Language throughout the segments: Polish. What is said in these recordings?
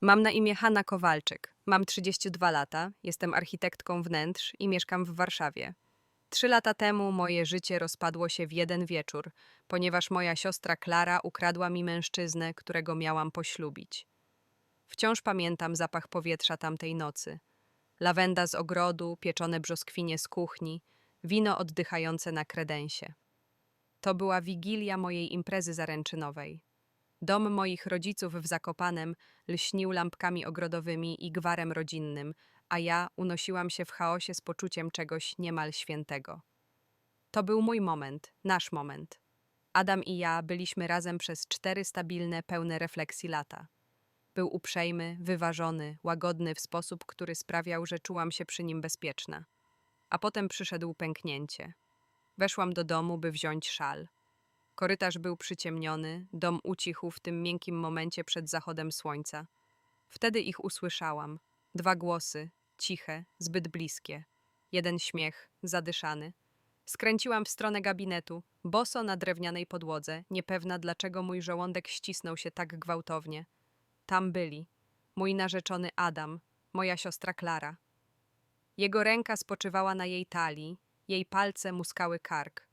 Mam na imię Hanna Kowalczyk. Mam 32 lata, jestem architektką wnętrz i mieszkam w Warszawie. Trzy lata temu moje życie rozpadło się w jeden wieczór, ponieważ moja siostra Klara ukradła mi mężczyznę, którego miałam poślubić. Wciąż pamiętam zapach powietrza tamtej nocy. Lawenda z ogrodu, pieczone brzoskwinie z kuchni, wino oddychające na kredensie. To była wigilia mojej imprezy zaręczynowej. Dom moich rodziców w Zakopanem lśnił lampkami ogrodowymi i gwarem rodzinnym, a ja unosiłam się w chaosie z poczuciem czegoś niemal świętego. To był mój moment, nasz moment. Adam i ja byliśmy razem przez cztery stabilne, pełne refleksji lata. Był uprzejmy, wyważony, łagodny w sposób, który sprawiał, że czułam się przy nim bezpieczna. A potem przyszedł pęknięcie. Weszłam do domu, by wziąć szal. Korytarz był przyciemniony, dom ucichł w tym miękkim momencie przed zachodem słońca. Wtedy ich usłyszałam. Dwa głosy, ciche, zbyt bliskie. Jeden śmiech, zadyszany. Skręciłam w stronę gabinetu, boso na drewnianej podłodze, niepewna dlaczego mój żołądek ścisnął się tak gwałtownie. Tam byli. Mój narzeczony Adam, moja siostra Klara. Jego ręka spoczywała na jej talii, jej palce muskały kark.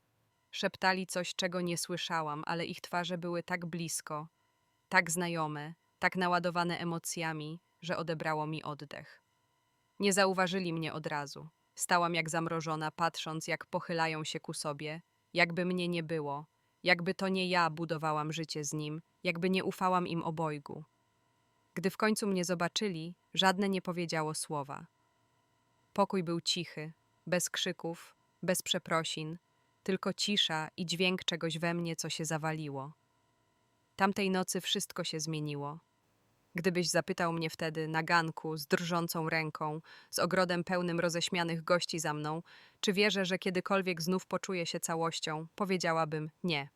Szeptali coś, czego nie słyszałam, ale ich twarze były tak blisko, tak znajome, tak naładowane emocjami, że odebrało mi oddech. Nie zauważyli mnie od razu. Stałam jak zamrożona, patrząc, jak pochylają się ku sobie, jakby mnie nie było, jakby to nie ja budowałam życie z nim, jakby nie ufałam im obojgu. Gdy w końcu mnie zobaczyli, żadne nie powiedziało słowa. Pokój był cichy, bez krzyków, bez przeprosin, tylko cisza i dźwięk czegoś we mnie, co się zawaliło. Tamtej nocy wszystko się zmieniło. Gdybyś zapytał mnie wtedy na ganku z drżącą ręką, z ogrodem pełnym roześmianych gości za mną, czy wierzę, że kiedykolwiek znów poczuję się całością, powiedziałabym nie.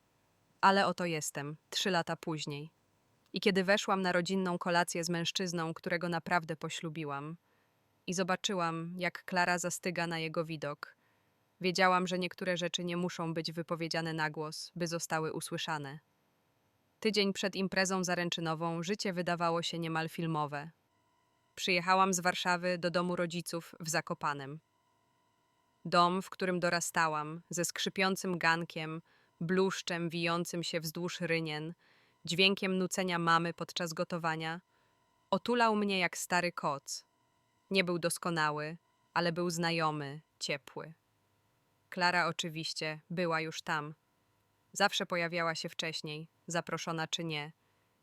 Ale oto jestem, trzy lata później. I kiedy weszłam na rodzinną kolację z mężczyzną, którego naprawdę poślubiłam, i zobaczyłam, jak Klara zastyga na jego widok, wiedziałam, że niektóre rzeczy nie muszą być wypowiedziane na głos, by zostały usłyszane. Tydzień przed imprezą zaręczynową życie wydawało się niemal filmowe. Przyjechałam z Warszawy do domu rodziców w Zakopanem. Dom, w którym dorastałam, ze skrzypiącym gankiem, bluszczem wijącym się wzdłuż rynien, dźwiękiem nucenia mamy podczas gotowania, otulał mnie jak stary koc. Nie był doskonały, ale był znajomy, ciepły. Klara oczywiście była już tam. Zawsze pojawiała się wcześniej, zaproszona czy nie,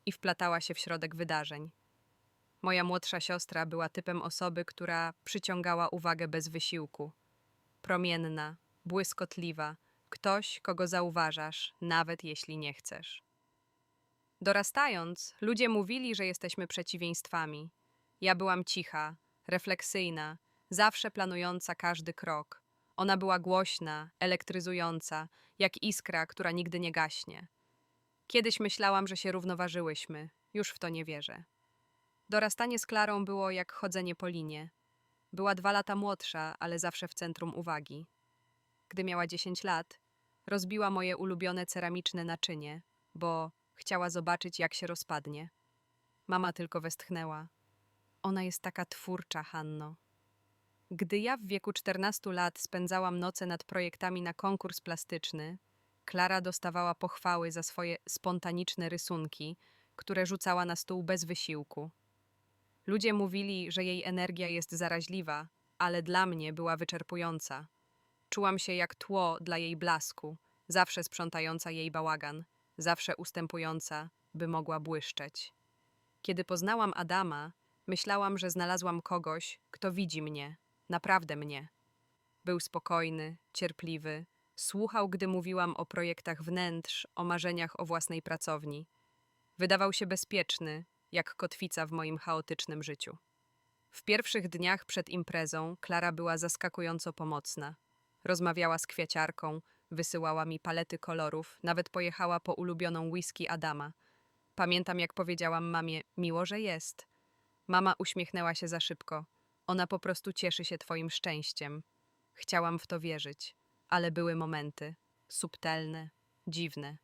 i wplatała się w środek wydarzeń. Moja młodsza siostra była typem osoby, która przyciągała uwagę bez wysiłku. Promienna, błyskotliwa, ktoś, kogo zauważasz, nawet jeśli nie chcesz. Dorastając, ludzie mówili, że jesteśmy przeciwieństwami. Ja byłam cicha, refleksyjna, zawsze planująca każdy krok. Ona była głośna, elektryzująca, jak iskra, która nigdy nie gaśnie. Kiedyś myślałam, że się równoważyłyśmy, już w to nie wierzę. Dorastanie z Klarą było jak chodzenie po linie. Była dwa lata młodsza, ale zawsze w centrum uwagi. Gdy miała dziesięć lat, rozbiła moje ulubione ceramiczne naczynie, bo chciała zobaczyć, jak się rozpadnie. Mama tylko westchnęła. Ona jest taka twórcza, Hanno. Gdy ja w wieku 14 lat spędzałam noce nad projektami na konkurs plastyczny, Klara dostawała pochwały za swoje spontaniczne rysunki, które rzucała na stół bez wysiłku. Ludzie mówili, że jej energia jest zaraźliwa, ale dla mnie była wyczerpująca. Czułam się jak tło dla jej blasku, zawsze sprzątająca jej bałagan, zawsze ustępująca, by mogła błyszczeć. Kiedy poznałam Adama, myślałam, że znalazłam kogoś, kto widzi mnie, naprawdę mnie. Był spokojny, cierpliwy, słuchał, gdy mówiłam o projektach wnętrz, o marzeniach o własnej pracowni. Wydawał się bezpieczny, jak kotwica w moim chaotycznym życiu. W pierwszych dniach przed imprezą Klara była zaskakująco pomocna. Rozmawiała z kwiaciarką, wysyłała mi palety kolorów, nawet pojechała po ulubioną whisky Adama. Pamiętam, jak powiedziałam mamie, miło, że jest. Mama uśmiechnęła się za szybko. Ona po prostu cieszy się twoim szczęściem. Chciałam w to wierzyć, ale były momenty subtelne, dziwne.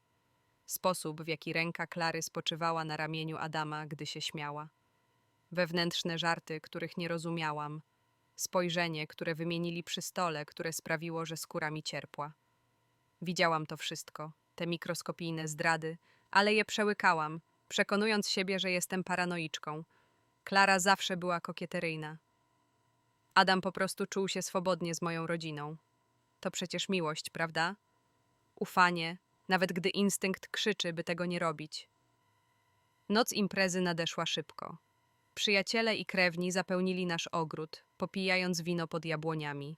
Sposób, w jaki ręka Klary spoczywała na ramieniu Adama, gdy się śmiała. wewnętrzne żarty, których nie rozumiałam, spojrzenie, które wymienili przy stole, które sprawiło, że skóra mi cierpła. Widziałam to wszystko, te mikroskopijne zdrady, ale je przełykałam, przekonując siebie, że jestem paranoiczką. Klara zawsze była kokieteryjna. Adam po prostu czuł się swobodnie z moją rodziną. To przecież miłość, prawda? Ufanie, nawet gdy instynkt krzyczy, by tego nie robić. Noc imprezy nadeszła szybko. Przyjaciele i krewni zapełnili nasz ogród, popijając wino pod jabłoniami.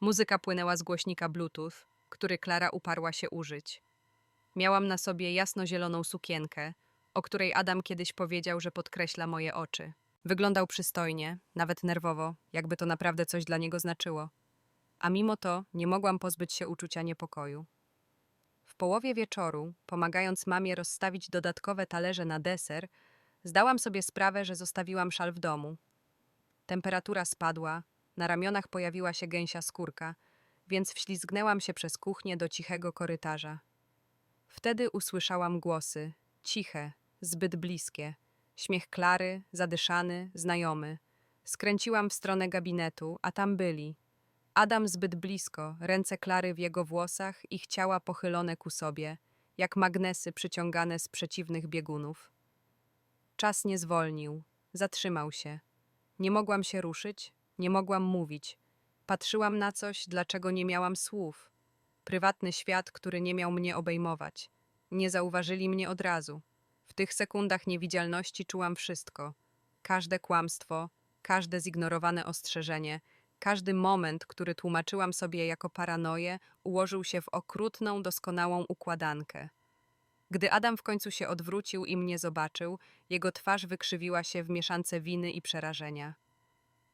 Muzyka płynęła z głośnika Bluetooth, który Klara uparła się użyć. Miałam na sobie jasnozieloną sukienkę, o której Adam kiedyś powiedział, że podkreśla moje oczy. Wyglądał przystojnie, nawet nerwowo, jakby to naprawdę coś dla niego znaczyło. A mimo to nie mogłam pozbyć się uczucia niepokoju. W połowie wieczoru, pomagając mamie rozstawić dodatkowe talerze na deser, zdałam sobie sprawę, że zostawiłam szal w domu. Temperatura spadła, na ramionach pojawiła się gęsia skórka, więc wślizgnęłam się przez kuchnię do cichego korytarza. Wtedy usłyszałam głosy, ciche, zbyt bliskie. Śmiech Klary, zadyszany, znajomy. Skręciłam w stronę gabinetu, a tam byli. Adam zbyt blisko, ręce Klary w jego włosach, ich ciała pochylone ku sobie, jak magnesy przyciągane z przeciwnych biegunów. Czas nie zwolnił, zatrzymał się. Nie mogłam się ruszyć, nie mogłam mówić. Patrzyłam na coś, dlaczego nie miałam słów. Prywatny świat, który nie miał mnie obejmować. Nie zauważyli mnie od razu. Tych sekundach niewidzialności czułam wszystko. Każde kłamstwo, każde zignorowane ostrzeżenie, każdy moment, który tłumaczyłam sobie jako paranoję, ułożył się w okrutną, doskonałą układankę. Gdy Adam w końcu się odwrócił i mnie zobaczył, jego twarz wykrzywiła się w mieszance winy i przerażenia.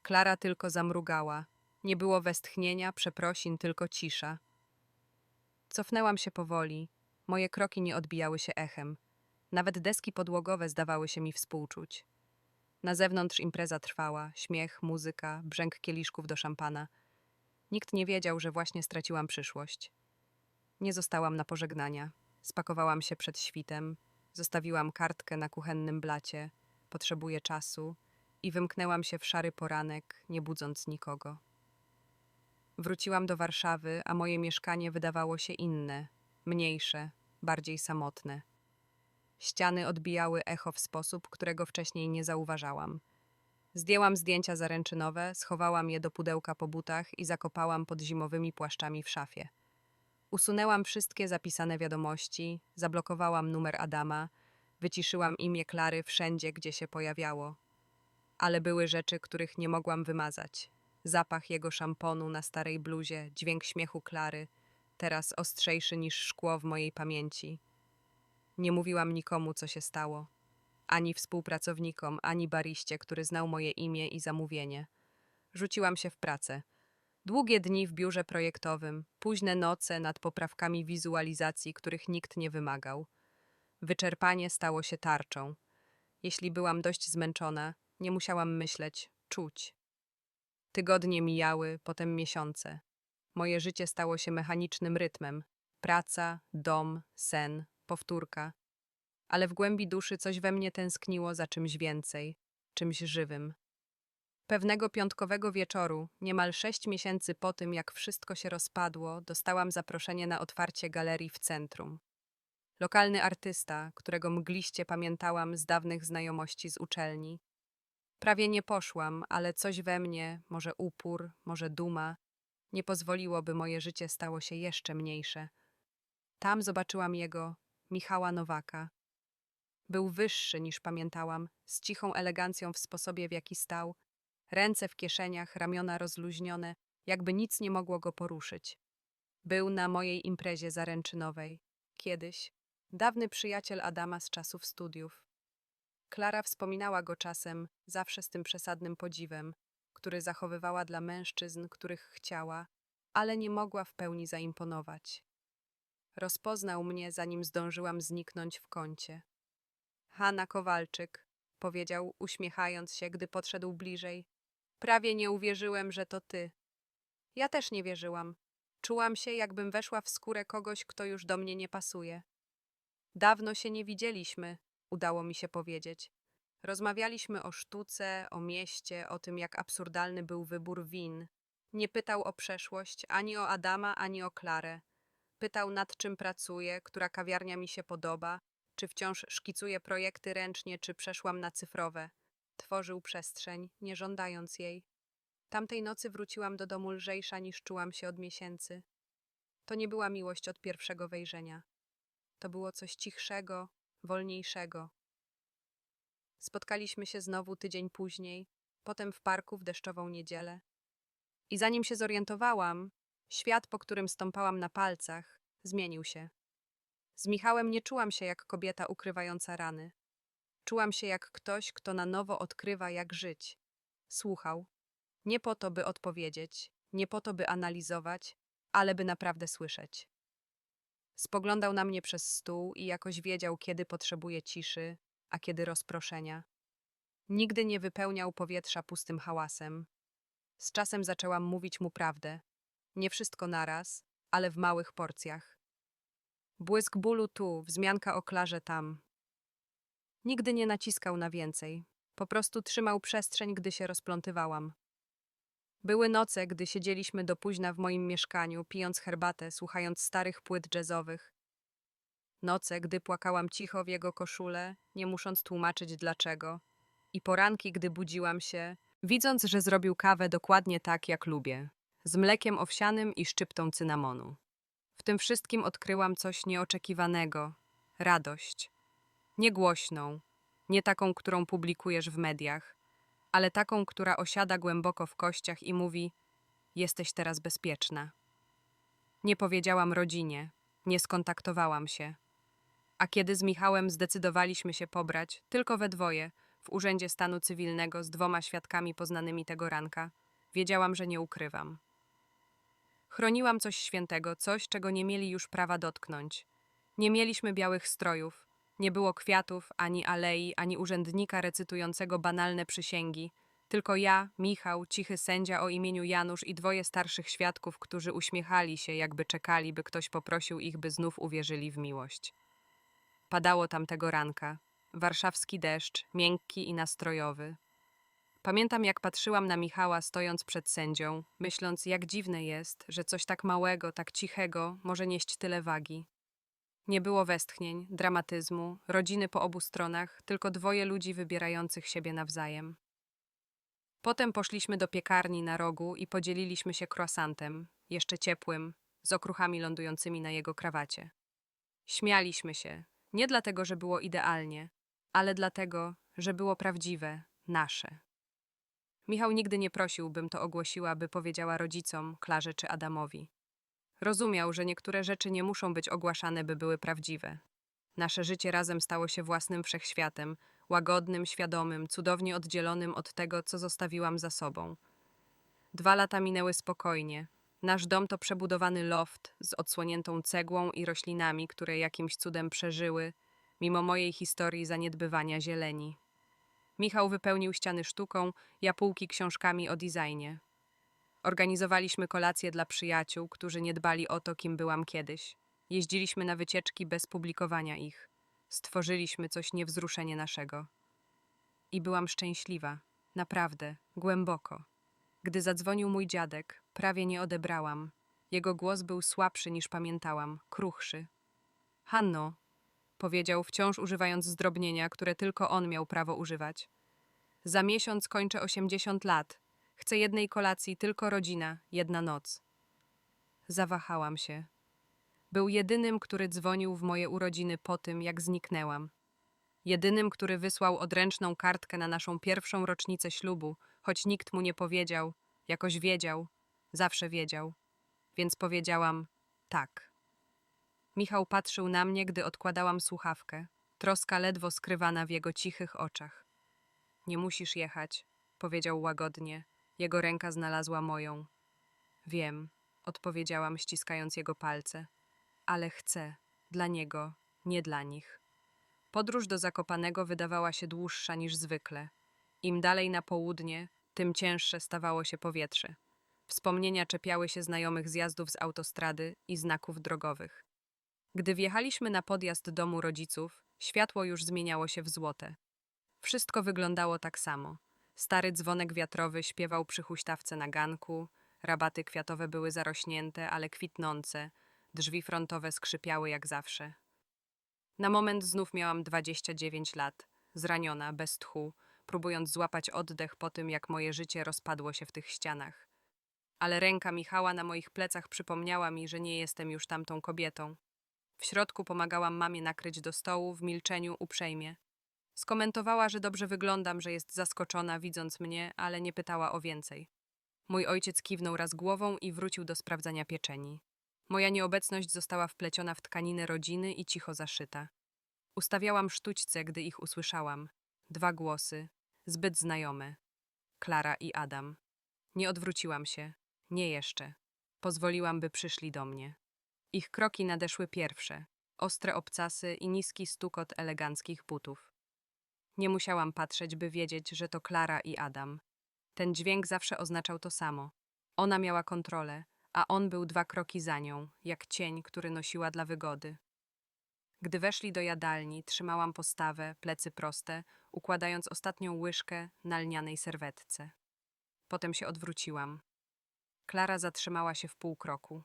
Klara tylko zamrugała. Nie było westchnienia, przeprosin, tylko cisza. Cofnęłam się powoli. Moje kroki nie odbijały się echem. Nawet deski podłogowe zdawały się mi współczuć. Na zewnątrz impreza trwała, śmiech, muzyka, brzęk kieliszków do szampana. Nikt nie wiedział, że właśnie straciłam przyszłość. Nie zostałam na pożegnania. Spakowałam się przed świtem, zostawiłam kartkę na kuchennym blacie, potrzebuję czasu i wymknęłam się w szary poranek, nie budząc nikogo. Wróciłam do Warszawy, a moje mieszkanie wydawało się inne, mniejsze, bardziej samotne. Ściany odbijały echo w sposób, którego wcześniej nie zauważałam. Zdjęłam zdjęcia zaręczynowe, schowałam je do pudełka po butach i zakopałam pod zimowymi płaszczami w szafie. Usunęłam wszystkie zapisane wiadomości, zablokowałam numer Adama, wyciszyłam imię Klary wszędzie, gdzie się pojawiało. Ale były rzeczy, których nie mogłam wymazać. Zapach jego szamponu na starej bluzie, dźwięk śmiechu Klary, teraz ostrzejszy niż szkło w mojej pamięci. Nie mówiłam nikomu, co się stało. Ani współpracownikom, ani bariście, który znał moje imię i zamówienie. Rzuciłam się w pracę. Długie dni w biurze projektowym, późne noce nad poprawkami wizualizacji, których nikt nie wymagał. Wyczerpanie stało się tarczą. Jeśli byłam dość zmęczona, nie musiałam myśleć, czuć. Tygodnie mijały, potem miesiące. Moje życie stało się mechanicznym rytmem. Praca, dom, sen, powtórka. Ale w głębi duszy coś we mnie tęskniło za czymś więcej, czymś żywym. Pewnego piątkowego wieczoru, niemal sześć miesięcy po tym, jak wszystko się rozpadło, dostałam zaproszenie na otwarcie galerii w centrum. Lokalny artysta, którego mgliście pamiętałam z dawnych znajomości z uczelni. Prawie nie poszłam, ale coś we mnie, może upór, może duma, nie pozwoliło, by moje życie stało się jeszcze mniejsze. Tam zobaczyłam jego, Michała Nowaka. Był wyższy niż pamiętałam, z cichą elegancją w sposobie, w jaki stał, ręce w kieszeniach, ramiona rozluźnione, jakby nic nie mogło go poruszyć. Był na mojej imprezie zaręczynowej. Kiedyś. Dawny przyjaciel Adama z czasów studiów. Klara wspominała go czasem, zawsze z tym przesadnym podziwem, który zachowywała dla mężczyzn, których chciała, ale nie mogła w pełni zaimponować. Rozpoznał mnie, zanim zdążyłam zniknąć w kącie. Hanna Kowalczyk, powiedział, uśmiechając się, gdy podszedł bliżej. Prawie nie uwierzyłem, że to ty. Ja też nie wierzyłam. Czułam się, jakbym weszła w skórę kogoś, kto już do mnie nie pasuje. Dawno się nie widzieliśmy, udało mi się powiedzieć. Rozmawialiśmy o sztuce, o mieście, o tym, jak absurdalny był wybór win. Nie pytał o przeszłość, ani o Adama, ani o Klarę. Pytał, nad czym pracuję, która kawiarnia mi się podoba, czy wciąż szkicuję projekty ręcznie, czy przeszłam na cyfrowe. Tworzył przestrzeń, nie żądając jej. Tamtej nocy wróciłam do domu lżejsza niż czułam się od miesięcy. To nie była miłość od pierwszego wejrzenia. To było coś cichszego, wolniejszego. Spotkaliśmy się znowu tydzień później, potem w parku w deszczową niedzielę. I zanim się zorientowałam, świat, po którym stąpałam na palcach, zmienił się. Z Michałem nie czułam się jak kobieta ukrywająca rany. Czułam się jak ktoś, kto na nowo odkrywa, jak żyć. Słuchał. Nie po to, by odpowiedzieć, nie po to, by analizować, ale by naprawdę słyszeć. Spoglądał na mnie przez stół i jakoś wiedział, kiedy potrzebuje ciszy, a kiedy rozproszenia. Nigdy nie wypełniał powietrza pustym hałasem. Z czasem zaczęłam mówić mu prawdę. Nie wszystko naraz, ale w małych porcjach. Błysk bólu tu, wzmianka o klarze tam. Nigdy nie naciskał na więcej. Po prostu trzymał przestrzeń, gdy się rozplątywałam. Były noce, gdy siedzieliśmy do późna w moim mieszkaniu, pijąc herbatę, słuchając starych płyt jazzowych. Noce, gdy płakałam cicho w jego koszulę, nie musząc tłumaczyć dlaczego. I poranki, gdy budziłam się, widząc, że zrobił kawę dokładnie tak, jak lubię, z mlekiem owsianym i szczyptą cynamonu. W tym wszystkim odkryłam coś nieoczekiwanego radość. Nie głośną, nie taką, którą publikujesz w mediach, ale taką, która osiada głęboko w kościach i mówi: Jesteś teraz bezpieczna. Nie powiedziałam rodzinie, nie skontaktowałam się. A kiedy z Michałem zdecydowaliśmy się pobrać, tylko we dwoje, w Urzędzie Stanu Cywilnego z dwoma świadkami poznanymi tego ranka, wiedziałam, że nie ukrywam. Chroniłam coś świętego, coś, czego nie mieli już prawa dotknąć. Nie mieliśmy białych strojów, nie było kwiatów, ani alei, ani urzędnika recytującego banalne przysięgi, tylko ja, Michał, cichy sędzia o imieniu Janusz i dwoje starszych świadków, którzy uśmiechali się, jakby czekali, by ktoś poprosił ich, by znów uwierzyli w miłość. Padało tamtego ranka. Warszawski deszcz, miękki i nastrojowy. Pamiętam, jak patrzyłam na Michała stojąc przed sędzią, myśląc, jak dziwne jest, że coś tak małego, tak cichego może nieść tyle wagi. Nie było westchnień, dramatyzmu, rodziny po obu stronach, tylko dwoje ludzi wybierających siebie nawzajem. Potem poszliśmy do piekarni na rogu i podzieliliśmy się croissantem, jeszcze ciepłym, z okruchami lądującymi na jego krawacie. Śmialiśmy się, nie dlatego, że było idealnie, ale dlatego, że było prawdziwe, nasze. Michał nigdy nie prosił, bym to ogłosiła, by powiedziała rodzicom, Klarze czy Adamowi. Rozumiał, że niektóre rzeczy nie muszą być ogłaszane, by były prawdziwe. Nasze życie razem stało się własnym wszechświatem, łagodnym, świadomym, cudownie oddzielonym od tego, co zostawiłam za sobą. Dwa lata minęły spokojnie. Nasz dom to przebudowany loft z odsłoniętą cegłą i roślinami, które jakimś cudem przeżyły, mimo mojej historii zaniedbywania zieleni. Michał wypełnił ściany sztuką, ja półki książkami o designie. Organizowaliśmy kolacje dla przyjaciół, którzy nie dbali o to, kim byłam kiedyś. Jeździliśmy na wycieczki bez publikowania ich. Stworzyliśmy coś niewzruszenie naszego. I byłam szczęśliwa, naprawdę, głęboko. Gdy zadzwonił mój dziadek, prawie nie odebrałam. Jego głos był słabszy niż pamiętałam, kruchszy. Hanno, powiedział, wciąż używając zdrobnienia, które tylko on miał prawo używać. Za miesiąc kończę osiemdziesiąt lat. Chcę jednej kolacji, tylko rodzina, jedna noc. Zawahałam się. Był jedynym, który dzwonił w moje urodziny po tym, jak zniknęłam. Jedynym, który wysłał odręczną kartkę na naszą pierwszą rocznicę ślubu, choć nikt mu nie powiedział, jakoś wiedział, zawsze wiedział. Więc powiedziałam tak. Michał patrzył na mnie, gdy odkładałam słuchawkę, troska ledwo skrywana w jego cichych oczach. Nie musisz jechać, powiedział łagodnie. Jego ręka znalazła moją. Wiem, odpowiedziałam, ściskając jego palce, ale chcę, dla niego, nie dla nich. Podróż do Zakopanego wydawała się dłuższa niż zwykle. Im dalej na południe, tym cięższe stawało się powietrze. Wspomnienia czepiały się znajomych zjazdów z autostrady i znaków drogowych. Gdy wjechaliśmy na podjazd domu rodziców, światło już zmieniało się w złote. Wszystko wyglądało tak samo. Stary dzwonek wiatrowy śpiewał przy huśtawce na ganku, rabaty kwiatowe były zarośnięte, ale kwitnące, drzwi frontowe skrzypiały jak zawsze. Na moment znów miałam 29 lat, zraniona, bez tchu, próbując złapać oddech po tym, jak moje życie rozpadło się w tych ścianach. Ale ręka Michała na moich plecach przypomniała mi, że nie jestem już tamtą kobietą. W środku pomagałam mamie nakryć do stołu, w milczeniu uprzejmie. Skomentowała, że dobrze wyglądam, że jest zaskoczona widząc mnie, ale nie pytała o więcej. Mój ojciec kiwnął raz głową i wrócił do sprawdzania pieczeni. Moja nieobecność została wpleciona w tkaninę rodziny i cicho zaszyta. Ustawiałam sztućce, gdy ich usłyszałam. Dwa głosy, zbyt znajome. Klara i Adam. Nie odwróciłam się. Nie jeszcze. Pozwoliłam, by przyszli do mnie. Ich kroki nadeszły pierwsze. Ostre obcasy i niski stukot eleganckich butów. Nie musiałam patrzeć, by wiedzieć, że to Klara i Adam. Ten dźwięk zawsze oznaczał to samo. Ona miała kontrolę, a on był dwa kroki za nią, jak cień, który nosiła dla wygody. Gdy weszli do jadalni, trzymałam postawę, plecy proste, układając ostatnią łyżkę na lnianej serwetce. Potem się odwróciłam. Klara zatrzymała się w pół kroku.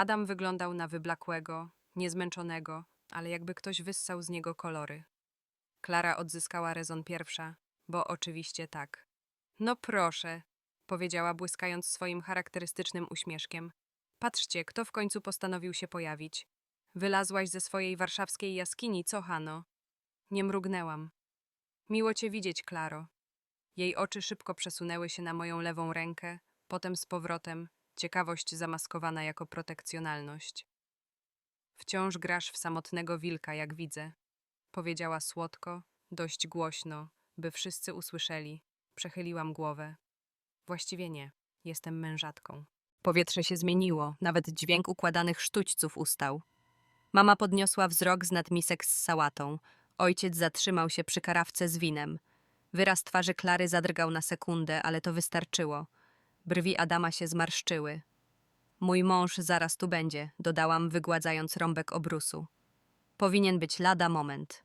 Adam wyglądał na wyblakłego, niezmęczonego, ale jakby ktoś wyssał z niego kolory. Klara odzyskała rezon pierwsza, bo oczywiście tak. No proszę, powiedziała, błyskając swoim charakterystycznym uśmieszkiem. Patrzcie, kto w końcu postanowił się pojawić. Wylazłaś ze swojej warszawskiej jaskini, co, Hano? Nie mrugnęłam. Miło cię widzieć, Klaro. Jej oczy szybko przesunęły się na moją lewą rękę, potem z powrotem, ciekawość zamaskowana jako protekcjonalność. Wciąż grasz w samotnego wilka, jak widzę, powiedziała słodko, dość głośno, by wszyscy usłyszeli. Przechyliłam głowę. Właściwie nie, jestem mężatką. Powietrze się zmieniło, nawet dźwięk układanych sztućców ustał. Mama podniosła wzrok z nad misek z sałatą. Ojciec zatrzymał się przy karawce z winem. Wyraz twarzy Klary zadrgał na sekundę, ale to wystarczyło. Brwi Adama się zmarszczyły. Mój mąż zaraz tu będzie, dodałam, wygładzając rąbek obrusu. Powinien być lada moment.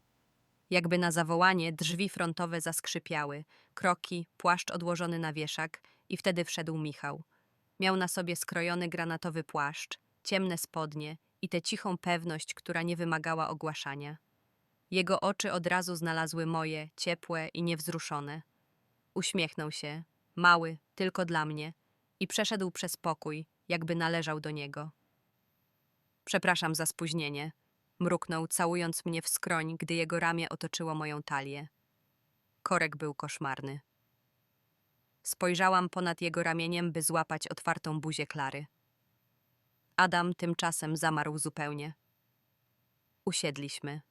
Jakby na zawołanie drzwi frontowe zaskrzypiały, kroki, płaszcz odłożony na wieszak i wtedy wszedł Michał. Miał na sobie skrojony granatowy płaszcz, ciemne spodnie i tę cichą pewność, która nie wymagała ogłaszania. Jego oczy od razu znalazły moje, ciepłe i niewzruszone. Uśmiechnął się, mały, tylko dla mnie, i przeszedł przez pokój, jakby należał do niego. Przepraszam za spóźnienie, mruknął, całując mnie w skroń, gdy jego ramię otoczyło moją talię. Korek był koszmarny. Spojrzałam ponad jego ramieniem, by złapać otwartą buzię Klary. Adam tymczasem zamarł zupełnie. Usiedliśmy.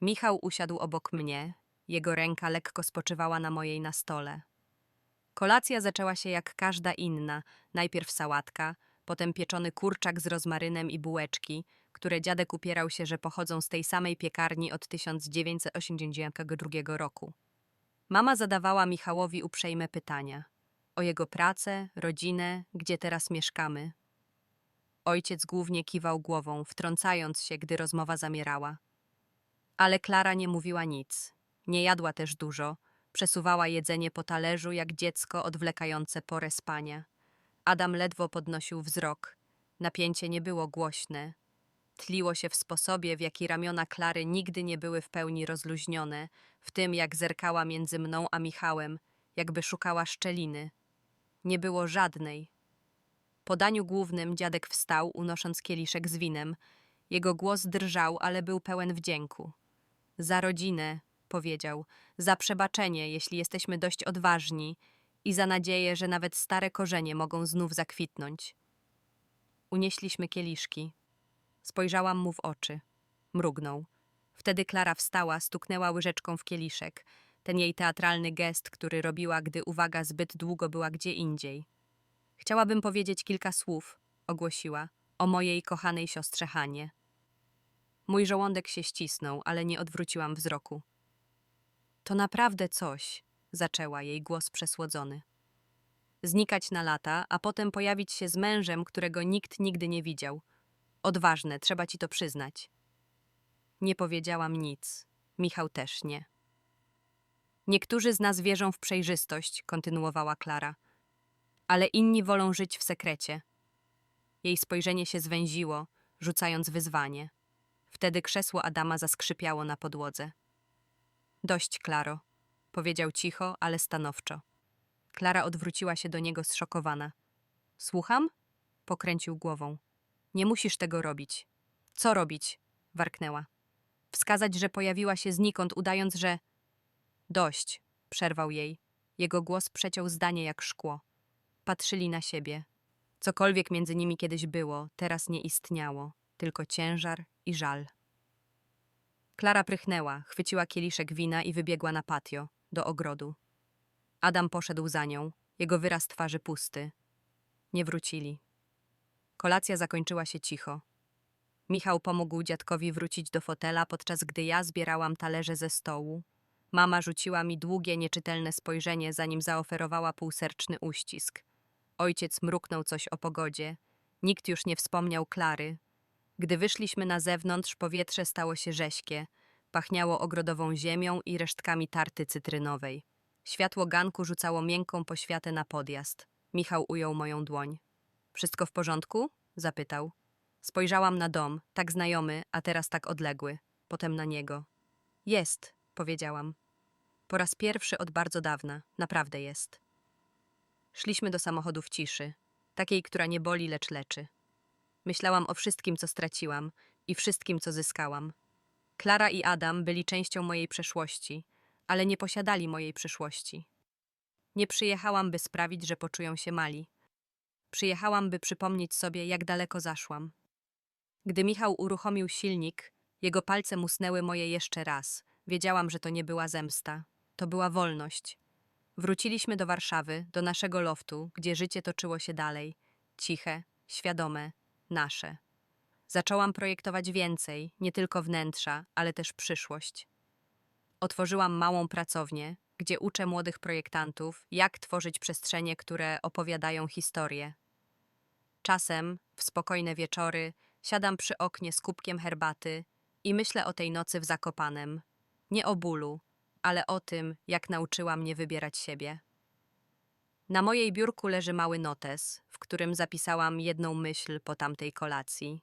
Michał usiadł obok mnie, jego ręka lekko spoczywała na mojej na stole. Kolacja zaczęła się jak każda inna, najpierw sałatka, potem pieczony kurczak z rozmarynem i bułeczki, które dziadek upierał się, że pochodzą z tej samej piekarni od 1982 roku. Mama zadawała Michałowi uprzejme pytania o jego pracę, rodzinę, gdzie teraz mieszkamy. Ojciec głównie kiwał głową, wtrącając się, gdy rozmowa zamierała. Ale Klara nie mówiła nic. Nie jadła też dużo, przesuwała jedzenie po talerzu jak dziecko odwlekające porę spania. Adam ledwo podnosił wzrok. Napięcie nie było głośne. Tliło się w sposobie, w jaki ramiona Klary nigdy nie były w pełni rozluźnione, w tym jak zerkała między mną a Michałem, jakby szukała szczeliny. Nie było żadnej. Po daniu głównym dziadek wstał, unosząc kieliszek z winem. Jego głos drżał, ale był pełen wdzięku. Za rodzinę, powiedział, za przebaczenie, jeśli jesteśmy dość odważni i za nadzieję, że nawet stare korzenie mogą znów zakwitnąć. Unieśliśmy kieliszki. Spojrzałam mu w oczy. Mrugnął. Wtedy Klara wstała, stuknęła łyżeczką w kieliszek. Ten jej teatralny gest, który robiła, gdy uwaga zbyt długo była gdzie indziej. Chciałabym powiedzieć kilka słów, ogłosiła, o mojej kochanej siostrze Hanie. Mój żołądek się ścisnął, ale nie odwróciłam wzroku. To naprawdę coś, zaczęła jej głos przesłodzony. Znikać na lata, a potem pojawić się z mężem, którego nikt nigdy nie widział. Odważne, trzeba ci to przyznać. Nie powiedziałam nic. Michał też nie. Niektórzy z nas wierzą w przejrzystość, kontynuowała Klara, ale inni wolą żyć w sekrecie. Jej spojrzenie się zwęziło, rzucając wyzwanie. Wtedy krzesło Adama zaskrzypiało na podłodze. Dość, Klaro, powiedział cicho, ale stanowczo. Klara odwróciła się do niego zszokowana. Słucham? Pokręcił głową. Nie musisz tego robić. Co robić? warknęła. Wskazać, że pojawiła się znikąd, udając, że. Dość, przerwał jej. Jego głos przeciął zdanie jak szkło. Patrzyli na siebie. Cokolwiek między nimi kiedyś było, teraz nie istniało, tylko ciężar i żal. Klara prychnęła, chwyciła kieliszek wina i wybiegła na patio, do ogrodu. Adam poszedł za nią, jego wyraz twarzy pusty. Nie wrócili. Kolacja zakończyła się cicho. Michał pomógł dziadkowi wrócić do fotela, podczas gdy ja zbierałam talerze ze stołu. Mama rzuciła mi długie, nieczytelne spojrzenie, zanim zaoferowała półserczny uścisk. Ojciec mruknął coś o pogodzie. Nikt już nie wspomniał Klary. Gdy wyszliśmy na zewnątrz, powietrze stało się rześkie. Pachniało ogrodową ziemią i resztkami tarty cytrynowej. Światło ganku rzucało miękką poświatę na podjazd. Michał ujął moją dłoń. Wszystko w porządku? zapytał. Spojrzałam na dom, tak znajomy, a teraz tak odległy. Potem na niego. Jest, powiedziałam. Po raz pierwszy od bardzo dawna, naprawdę jest. Szliśmy do samochodu w ciszy, takiej, która nie boli, lecz leczy. Myślałam o wszystkim, co straciłam i wszystkim, co zyskałam. Klara i Adam byli częścią mojej przeszłości, ale nie posiadali mojej przyszłości. Nie przyjechałam, by sprawić, że poczują się mali. Przyjechałam, by przypomnieć sobie, jak daleko zaszłam. Gdy Michał uruchomił silnik, jego palce musnęły moje jeszcze raz. Wiedziałam, że to nie była zemsta. To była wolność. Wróciliśmy do Warszawy, do naszego loftu, gdzie życie toczyło się dalej. Ciche, świadome, nasze. Zaczęłam projektować więcej, nie tylko wnętrza, ale też przyszłość. Otworzyłam małą pracownię, gdzie uczę młodych projektantów, jak tworzyć przestrzenie, które opowiadają historię. Czasem, w spokojne wieczory, siadam przy oknie z kubkiem herbaty i myślę o tej nocy w Zakopanem. Nie o bólu, ale o tym, jak nauczyła mnie wybierać siebie. Na mojej biurku leży mały notes, w którym zapisałam jedną myśl po tamtej kolacji.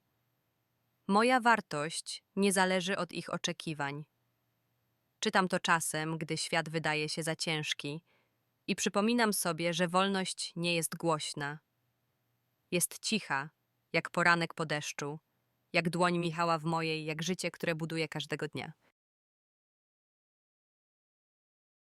Moja wartość nie zależy od ich oczekiwań. Czytam to czasem, gdy świat wydaje się za ciężki i przypominam sobie, że wolność nie jest głośna. Jest cicha, jak poranek po deszczu, jak dłoń Michała w mojej, jak życie, które buduje każdego dnia.